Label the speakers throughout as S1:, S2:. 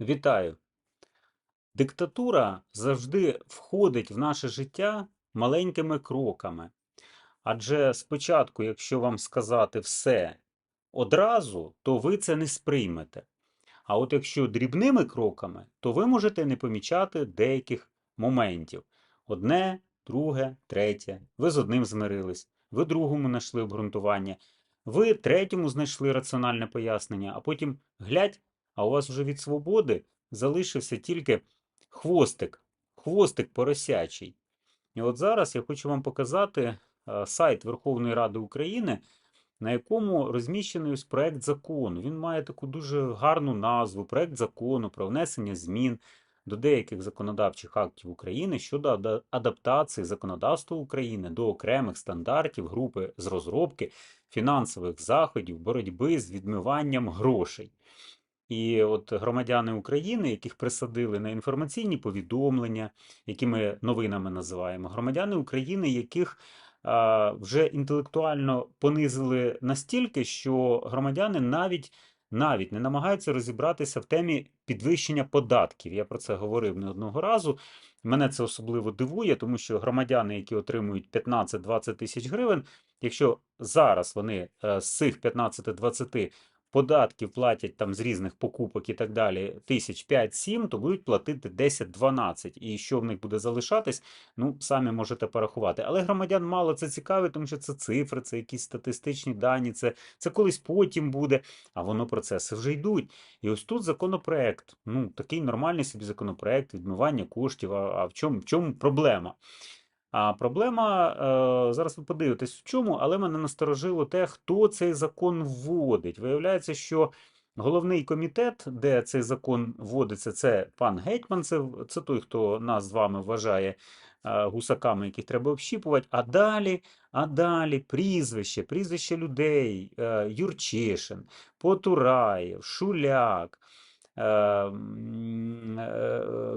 S1: Вітаю! Диктатура завжди входить в наше життя маленькими кроками. Адже спочатку, якщо вам сказати все одразу, то ви це не сприймете. А от якщо дрібними кроками, то ви можете не помічати деяких моментів. Одне, друге, третє. Ви з одним змирились, ви другому знайшли обґрунтування, ви третьому знайшли раціональне пояснення, а потім глядь, а у вас вже від свободи залишився тільки хвостик, хвостик поросячий. І от зараз я хочу вам показати е, сайт Верховної Ради України, на якому розміщений ось проект закону. Він має таку дуже гарну назву: проект закону про внесення змін до деяких законодавчих актів України щодо адаптації законодавства України до окремих стандартів групи з розробки фінансових заходів боротьби з відмиванням грошей. І от громадяни України, яких присадили на інформаційні повідомлення, які ми новинами називаємо, громадяни України, яких вже інтелектуально понизили настільки, що громадяни навіть навіть не намагаються розібратися в темі підвищення податків. Я про це говорив не одного разу. Мене це особливо дивує, тому що громадяни, які отримують 15-20 тисяч гривень, якщо зараз вони е, з цих 15-20 податків платять там з різних покупок і так далі, тисяч 5-7, то будуть платити 10-12. І що в них буде залишатись, ну, самі можете порахувати. Але громадян мало це цікавить, тому що це цифри, це якісь статистичні дані, це, це колись потім буде, а воно процеси вже йдуть. І ось тут законопроект, ну, такий нормальний собі законопроект, відмивання коштів. А, а в чому, в чому проблема? А проблема, е, зараз ви подивитесь в чому, але мене насторожило те, хто цей закон вводить. Виявляється, що головний комітет, де цей закон вводиться, це пан Гетьманцев, це той, хто нас з вами вважає е, гусаками, яких треба общіпувати. А далі, а далі прізвище, прізвище людей, е, Юрчишин, Потураєв, Шуляк. Е,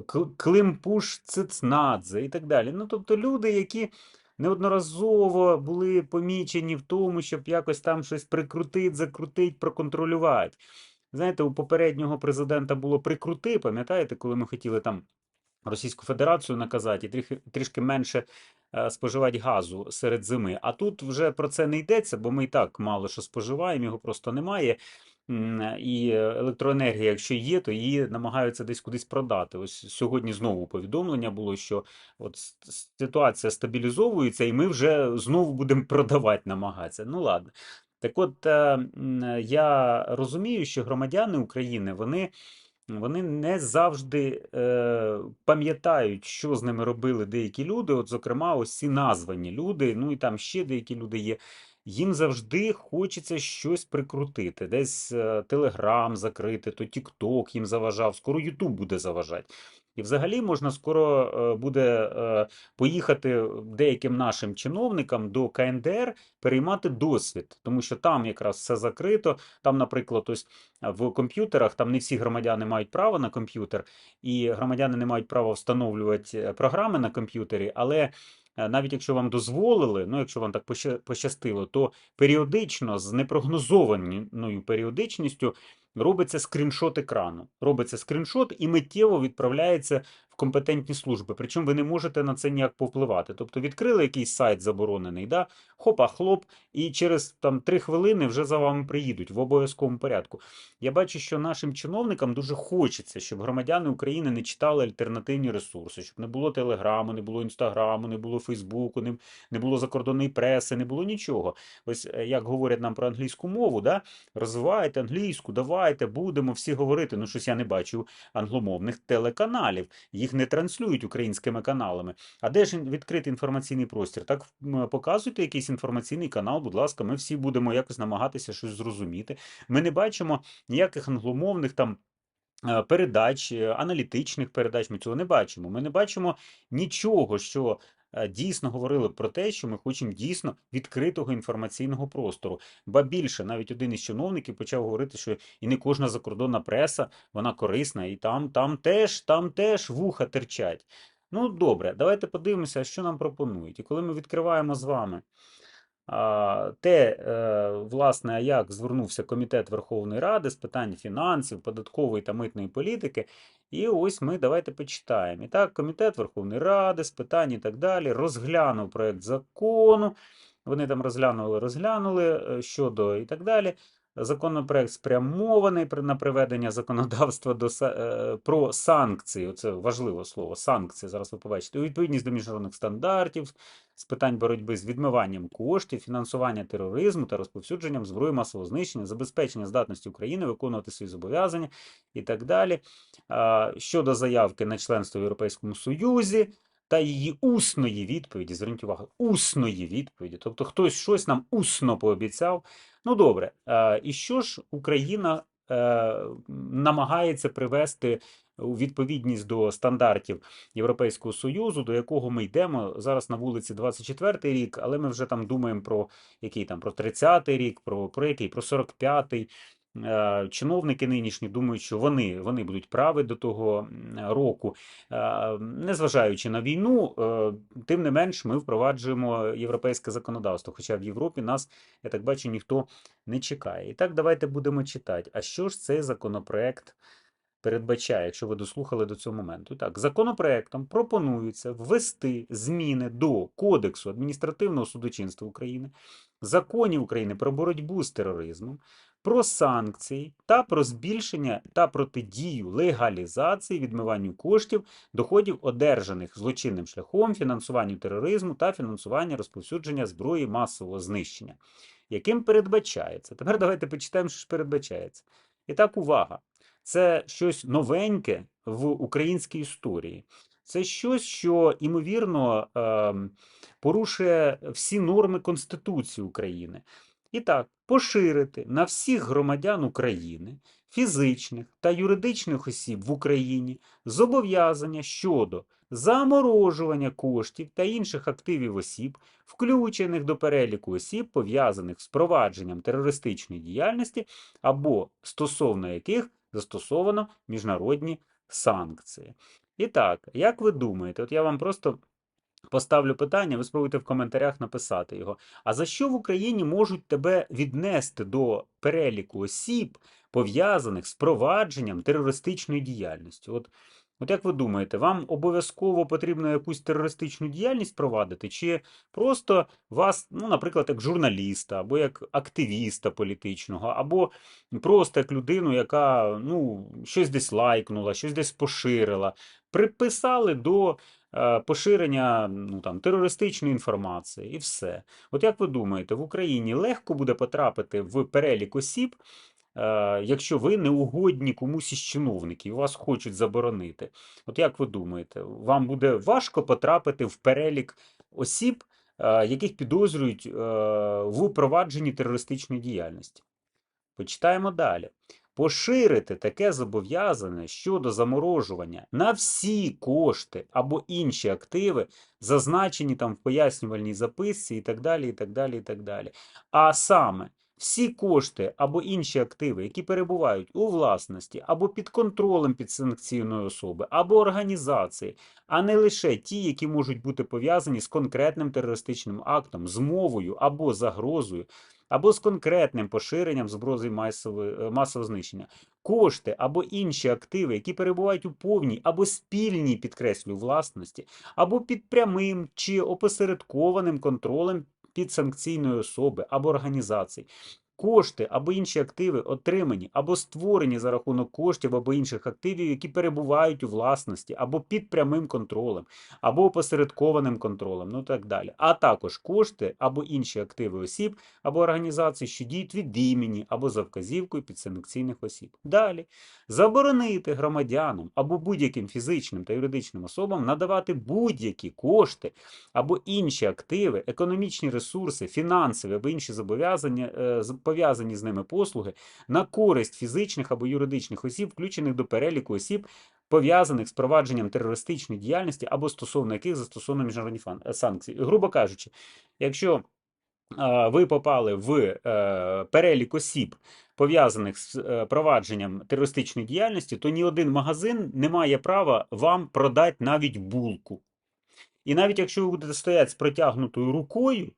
S1: Кл- Климпуш Цицнадзе і так далі. Ну, тобто люди, які неодноразово були помічені в тому, щоб якось там щось прикрутити, закрутити, проконтролювати. Знаєте, у попереднього президента було прикрути, пам'ятаєте, коли ми хотіли там Російську Федерацію наказати і трішки, трішки менше е, споживати газу серед зими. А тут вже про це не йдеться, бо ми і так мало що споживаємо, його просто немає. І електроенергія, якщо є, то її намагаються десь кудись продати. Ось сьогодні знову повідомлення було, що от ситуація стабілізовується, і ми вже знову будемо продавати намагатися. Ну ладно. Так от е, я розумію, що громадяни України вони вони не завжди е, пам'ятають, що з ними робили деякі люди. От, зокрема, ось ці названі люди, ну і там ще деякі люди є. Їм завжди хочеться щось прикрутити, десь е, Телеграм закрити, то Тікток їм заважав, скоро Ютуб буде заважати. І взагалі можна скоро е, буде е, поїхати деяким нашим чиновникам до КНДР переймати досвід, тому що там якраз все закрито. Там, наприклад, ось в комп'ютерах там не всі громадяни мають право на комп'ютер, і громадяни не мають права встановлювати програми на комп'ютері, але навіть якщо вам дозволили, ну якщо вам так поща- пощастило, то періодично з непрогнозованою періодичністю робиться скріншот екрану. Робиться скріншот і миттєво відправляється компетентні служби. Причому ви не можете на це ніяк повпливати. Тобто відкрили якийсь сайт заборонений, да? хопа, хлоп, і через там три хвилини вже за вами приїдуть в обов'язковому порядку. Я бачу, що нашим чиновникам дуже хочеться, щоб громадяни України не читали альтернативні ресурси, щоб не було телеграму, не було інстаграму, не було Фейсбуку, не, не було закордонної преси, не було нічого. Ось е, як говорять нам про англійську мову, да? розвивайте англійську, давайте, будемо всі говорити. Ну, щось я не бачу англомовних телеканалів. Їх не транслюють українськими каналами. А де ж відкритий інформаційний простір? Так показуйте якийсь інформаційний канал, будь ласка, ми всі будемо якось намагатися щось зрозуміти. Ми не бачимо ніяких англомовних там. е, Передач, е, аналітичних передач, ми цього не бачимо. Ми не бачимо нічого, що дійсно говорили про те, що ми хочемо дійсно відкритого інформаційного простору. Ба більше, навіть один із чиновників почав говорити, що і не кожна закордонна преса, вона корисна, і там, там теж, там теж вуха терчать. Ну, добре, давайте подивимося, що нам пропонують. І коли ми відкриваємо з вами те, е, власне, як звернувся Комітет Верховної Ради з питань фінансів, податкової та митної політики. І ось ми давайте почитаємо. І так, Комітет Верховної Ради з питань і так далі розглянув проект закону. Вони там розглянули, розглянули е, щодо і так далі. Законопроект спрямований на приведення законодавства до е, про санкції. Оце важливе слово санкції. Зараз ви побачите. У відповідність до міжнародних стандартів з питань боротьби з відмиванням коштів, фінансування тероризму та розповсюдженням зброї масового знищення, забезпечення здатності України виконувати свої зобов'язання і так далі. Щодо заявки на членство в Європейському Союзі. Та її усної відповіді, зверніть увагу, усної відповіді. Тобто хтось щось нам усно пообіцяв. Ну добре, е, і що ж Україна е, намагається привести у відповідність до стандартів Європейського Союзу, до якого ми йдемо зараз на вулиці 24-й рік, але ми вже там думаємо про який там про 30-й рік, про, про який, про 45-й. Е, Чиновники нинішні думають, що вони, вони будуть праві до того року. Е, Незважаючи на війну, е, тим не менш ми впроваджуємо європейське законодавство. Хоча в Європі нас, я так бачу, ніхто не чекає. І так давайте будемо читати. А що ж цей законопроект передбачає, якщо ви дослухали до цього моменту? Так, законопроектом пропонується ввести зміни до Кодексу адміністративного судочинства України, законів України про боротьбу з тероризмом, про санкції та про збільшення та протидію легалізації відмиванню коштів доходів, одержаних злочинним шляхом, фінансуванню тероризму та фінансування розповсюдження зброї масового знищення, яким передбачається. Тепер давайте почитаємо, що ж передбачається. І так, увага. Це щось новеньке в українській історії. Це щось, що, імовірно, ем, порушує всі норми Конституції України. І так, поширити на всіх громадян України, фізичних та юридичних осіб в Україні зобов'язання щодо заморожування коштів та інших активів осіб, включених до переліку осіб, пов'язаних з провадженням терористичної діяльності, або стосовно яких застосовано міжнародні санкції. І так, як ви думаєте, от я вам просто поставлю питання, ви спробуйте в коментарях написати його. А за що в Україні можуть тебе віднести до переліку осіб, пов'язаних з провадженням терористичної діяльності? От, от як ви думаєте, вам обов'язково потрібно якусь терористичну діяльність провадити, чи просто вас, ну, наприклад, як журналіста, або як активіста політичного, або просто як людину, яка ну, щось десь лайкнула, щось десь поширила, приписали до поширення ну, там, терористичної інформації і все. От як ви думаєте, в Україні легко буде потрапити в перелік осіб, е, якщо ви не угодні комусь із чиновників, вас хочуть заборонити? От як ви думаєте, вам буде важко потрапити в перелік осіб, е, яких підозрюють е, в провадженні терористичної діяльності? Почитаємо далі. Поширити таке зобов'язання щодо заморожування на всі кошти або інші активи, зазначені там в пояснювальній записці і так далі, і так далі, і так далі. А саме всі кошти або інші активи, які перебувають у власності або під контролем підсанкційної особи, або організації, а не лише ті, які можуть бути пов'язані з конкретним терористичним актом, змовою або загрозою, або з конкретним поширенням зброї е, масового знищення. Кошти або інші активи, які перебувають у повній або спільній, підкреслю власності, або під прямим чи опосередкованим контролем підсанкційної особи або організацій. Кошти або інші активи отримані або створені за рахунок коштів або інших активів, які перебувають у власності, або під прямим контролем, або опосередкованим контролем, ну так далі. А також кошти або інші активи осіб або організацій, що діють від імені або за вказівкою підсанкційних осіб. Далі заборонити громадянам або будь-яким фізичним та юридичним особам надавати будь-які кошти або інші активи, економічні ресурси, фінансові або інші зобов'язання, е, пов'язані з ними послуги на користь фізичних або юридичних осіб, включених до переліку осіб, пов'язаних з провадженням терористичної діяльності або стосовно яких застосовано міжнародні е, санкції. Грубо кажучи, якщо ви попали в е, перелік осіб, пов'язаних з е, провадженням терористичної діяльності, то ні один магазин не має права вам продати навіть булку. І навіть якщо ви будете стояти з протягнутою рукою,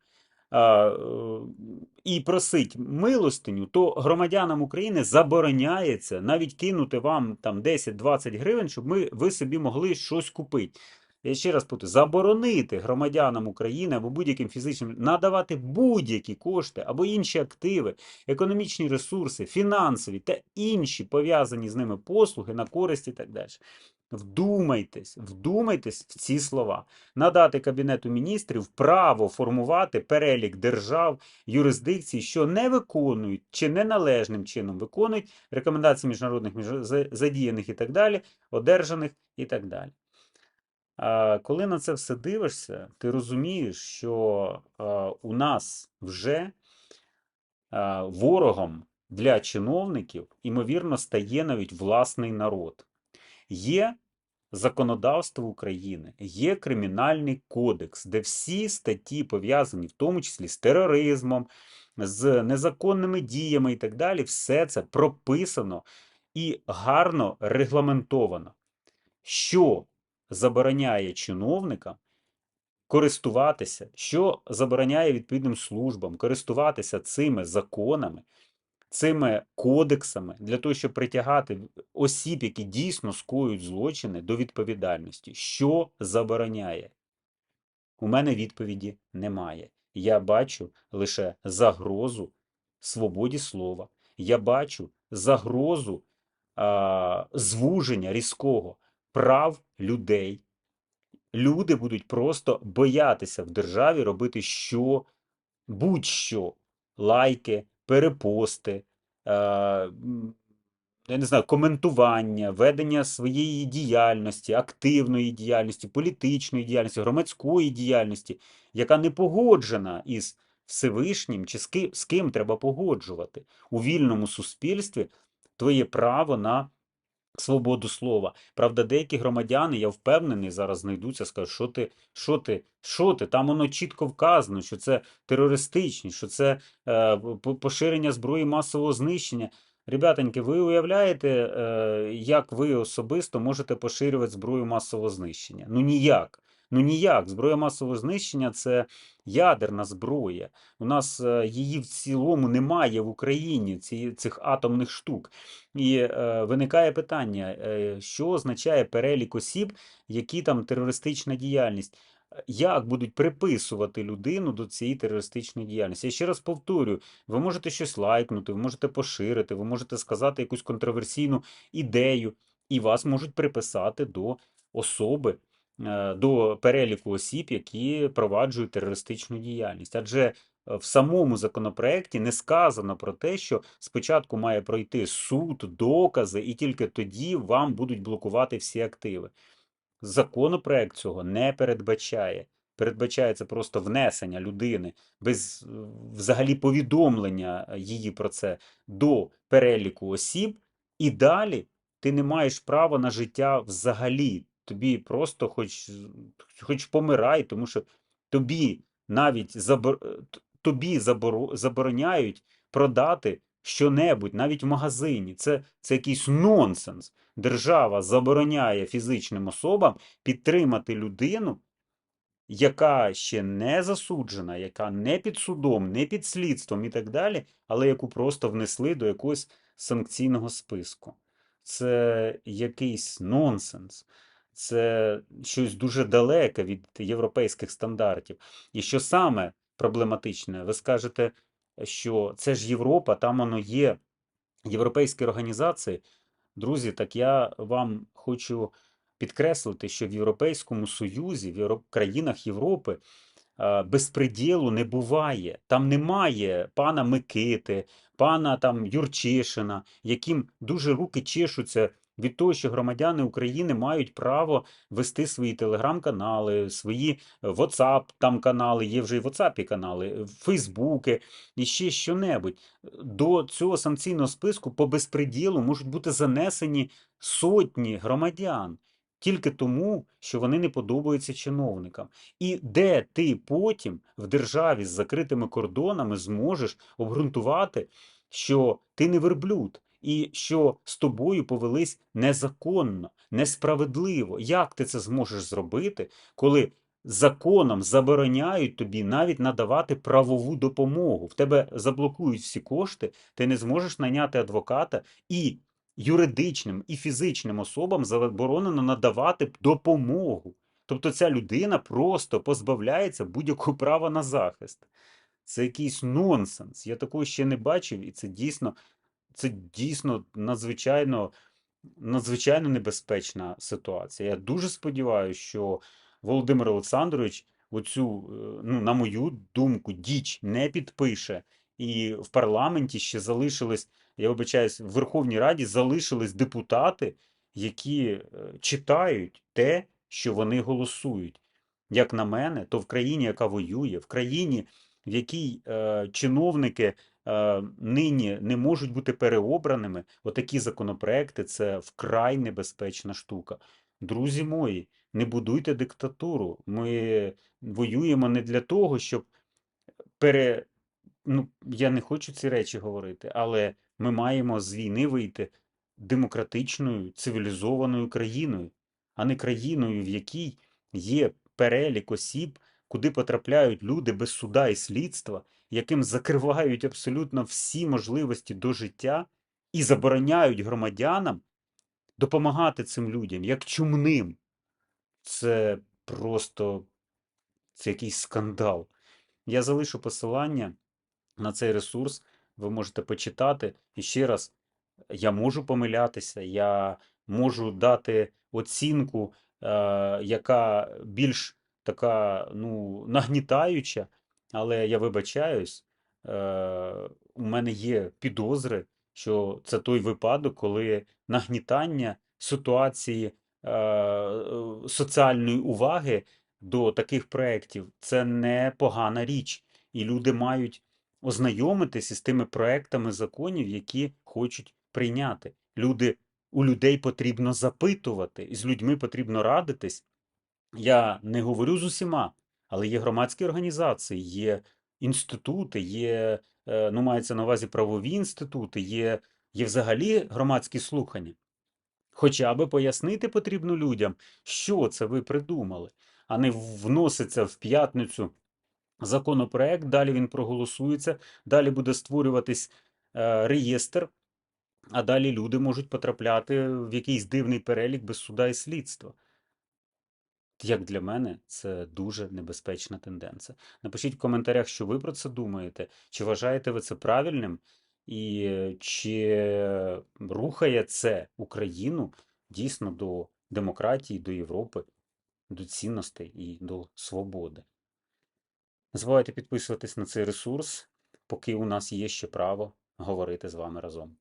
S1: і просить милостиню, то громадянам України забороняється навіть кинути вам там 10-20 гривень, щоб ми, ви собі могли щось купити. Я ще раз повторю, заборонити громадянам України або будь-яким фізичним надавати будь-які кошти або інші активи, економічні ресурси, фінансові та інші пов'язані з ними послуги на користь і так далі. Вдумайтесь, вдумайтесь в ці слова. Надати Кабінету міністрів право формувати перелік держав, юрисдикцій, що не виконують чи неналежним чином виконують рекомендації міжнародних задіяних і так далі, одержаних і так далі. А коли на це все дивишся, ти розумієш, що у нас вже ворогом для чиновників, імовірно, стає навіть власний народ. Є законодавство України, є кримінальний кодекс, де всі статті пов'язані, в тому числі з тероризмом, з незаконними діями і так далі, все це прописано і гарно регламентовано, що забороняє чиновникам користуватися, що забороняє відповідним службам користуватися цими законами, цими кодексами для того, щоб притягати осіб, які дійсно скоюють злочини до відповідальності. Що забороняє? У мене відповіді немає. Я бачу лише загрозу свободі слова. Я бачу загрозу а, звуження різкого прав людей. Люди будуть просто боятися в державі робити що будь-що лайки, перепости, е, я не знаю, коментування, ведення своєї діяльності, активної діяльності, політичної діяльності, громадської діяльності, яка не погоджена із Всевишнім, чи з ким, з ким треба погоджувати. У вільному суспільстві твоє право на свободу слова. Правда, деякі громадяни, я впевнений, зараз знайдуться, скажуть, що ти, що ти, що ти? Там воно чітко вказано, що це терористичні, що це е, поширення зброї масового знищення. Ребятоньки, ви уявляєте, е, як ви особисто можете поширювати зброю масового знищення? Ну ніяк. Ну ніяк. Зброя масового знищення це ядерна зброя. У нас е, її в цілому немає в Україні, ці, цих атомних штук. І е, виникає питання, е, що означає перелік осіб, які там терористична діяльність. Як будуть приписувати людину до цієї терористичної діяльності? Я ще раз повторюю: ви можете щось лайкнути, ви можете поширити, ви можете сказати якусь контроверсійну ідею, і вас можуть приписати до особи, до переліку осіб, які проваджують терористичну діяльність. Адже е, в самому законопроекті не сказано про те, що спочатку має пройти суд, докази, і тільки тоді вам будуть блокувати всі активи. Законопроект цього не передбачає. Передбачається просто внесення людини без е, взагалі повідомлення її про це до переліку осіб, і далі ти не маєш права на життя взагалі. Тобі просто хоч, хоч помирай, тому що тобі навіть забор... тобі заборо... забороняють продати що-небудь, навіть в магазині. Це, це якийсь нонсенс. Держава забороняє фізичним особам підтримати людину, яка ще не засуджена, яка не під судом, не під слідством і так далі, але яку просто внесли до якогось санкційного списку. Це якийсь нонсенс. Це щось дуже далеке від європейських стандартів. І що саме проблематичне, ви скажете, що це ж Європа, там воно є європейські організації. Друзі, так я вам хочу підкреслити, що в Європейському Союзі, в країнах Європи безпреділу не буває. Там немає пана Микити, пана там Юрчишина, яким дуже руки чешуться від того, що громадяни України мають право вести свої телеграм-канали, свої е, WhatsApp там канали, є вже і WhatsApp канали, е, Фейсбуки і ще що-небудь. До цього санкційного списку по безпреділу можуть бути занесені сотні громадян. Тільки тому, що вони не подобаються чиновникам. І де ти потім в державі з закритими кордонами зможеш обґрунтувати, що ти не верблюд, і що з тобою повелись незаконно, несправедливо. Як ти це зможеш зробити, коли законом забороняють тобі навіть надавати правову допомогу. В тебе заблокують всі кошти, ти не зможеш найняти адвоката і юридичним і фізичним особам заборонено надавати допомогу. Тобто ця людина просто позбавляється будь-якого права на захист. Це якийсь нонсенс. Я такого ще не бачив, і це дійсно, це дійсно надзвичайно, надзвичайно небезпечна ситуація. Я дуже сподіваюся, що Володимир Олександрович оцю, е, ну, на мою думку, діч не підпише. І в парламенті ще залишились, я вибачаюсь, в Верховній Раді залишились депутати, які е, читають те, що вони голосують. Як на мене, то в країні, яка воює, в країні, в якій е, чиновники нині не можуть бути переобраними, отакі законопроекти це вкрай небезпечна штука. Друзі мої, не будуйте диктатуру. Ми воюємо не для того, щоб пере. Ну, я не хочу ці речі говорити, але ми маємо з війни вийти демократичною, цивілізованою країною, а не країною, в якій є перелік осіб, куди потрапляють люди без суда і слідства, яким закривають абсолютно всі можливості до життя і забороняють громадянам допомагати цим людям як чумним. Це просто це якийсь скандал. Я залишу посилання на цей ресурс, ви можете почитати. І ще раз, я можу помилятися, я можу дати оцінку, е, яка більш така ну, нагнітаюча, але я вибачаюсь, е, у мене є підозри, що це той випадок, коли нагнітання ситуації е, е, соціальної уваги до таких проєктів це не погана річ. І люди мають ознайомитись із тими проектами законів, які хочуть прийняти. Люди, у людей потрібно запитувати, з людьми потрібно радитись. Я не говорю з усіма, але є громадські організації, є інститути, є, е, ну, мається на увазі правові інститути, є, є взагалі громадські слухання. Хоча би пояснити потрібно людям, що це ви придумали, а не вноситься в п'ятницю законопроект, далі він проголосується, далі буде створюватись е, реєстр, а далі люди можуть потрапляти в якийсь дивний перелік без суда і слідства. Як для мене, це дуже небезпечна тенденція. Напишіть в коментарях, що ви про це думаєте, чи вважаєте ви це правильним, і е, чи рухає це Україну дійсно до демократії, до Європи, до цінностей і до свободи. Не забувайте підписуватись на цей ресурс, поки у нас є ще право говорити з вами разом.